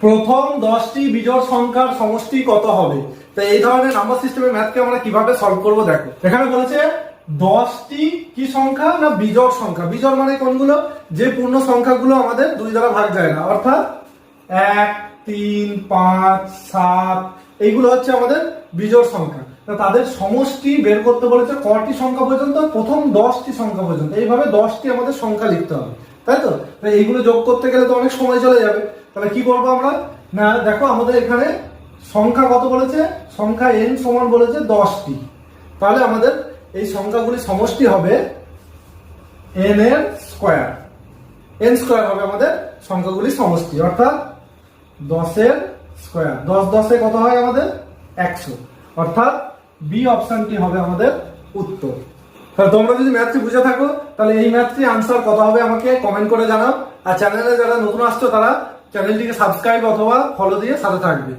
প্রথম দশটি বিজোড় সংখ্যার সমষ্টি কত হবে? তো এই ধরনের নাম্বার সিস্টেমের ম্যাথকে আমরা কীভাবে সলভ করব দেখো। এখানে বলেছে দশটি কি সংখ্যা না বিজোড় সংখ্যা? বিজোড় মানে কোনগুলো? যে পূর্ণ সংখ্যাগুলো আমাদের দুই দ্বারা ভাগ যায় না। অর্থাৎ এক, তিন, পাঁচ, সাত, এইগুলো হচ্ছে আমাদের বিজোড় সংখ্যা। তাদের সমষ্টি বের করতে বলেছে কটি সংখ্যা পর্যন্ত? প্রথম দশটি সংখ্যা পর্যন্ত। এইভাবে দশটি আমাদের সংখ্যা লিখতে হবে। তাই তো এইগুলো যোগ করতে গেলে তো অনেক সময় চলে যাবে। তাহলে কি করব আমরা? না, দেখো আমাদের এখানে সংখ্যা কত বলেছে? সংখ্যা এন সমান বলেছে দশটি। তাহলে আমাদের এই সংখ্যাগুলি সমষ্টি হবে এন এর স্কোয়ার এন স্কোয়ার হবে আমাদের সংখ্যাগুলি সমষ্টি, অর্থাৎ দশের স্কোয়ার দশ দশে কত হয় আমাদের? একশো। অর্থাৎ বি অপশনটি হবে আমাদের উত্তর। তাহলে তোমরা যদি ম্যাথটি বুঝে থাকো, তাহলে এই ম্যাথটি আনসার কত হবে আমাকে কমেন্ট করে জানাও। আর চ্যানেলে যারা নতুন আসছো, তারা চ্যানেলটিকে সাবস্ক্রাইব অথবা ফলো দিয়ে সাথে থাকবে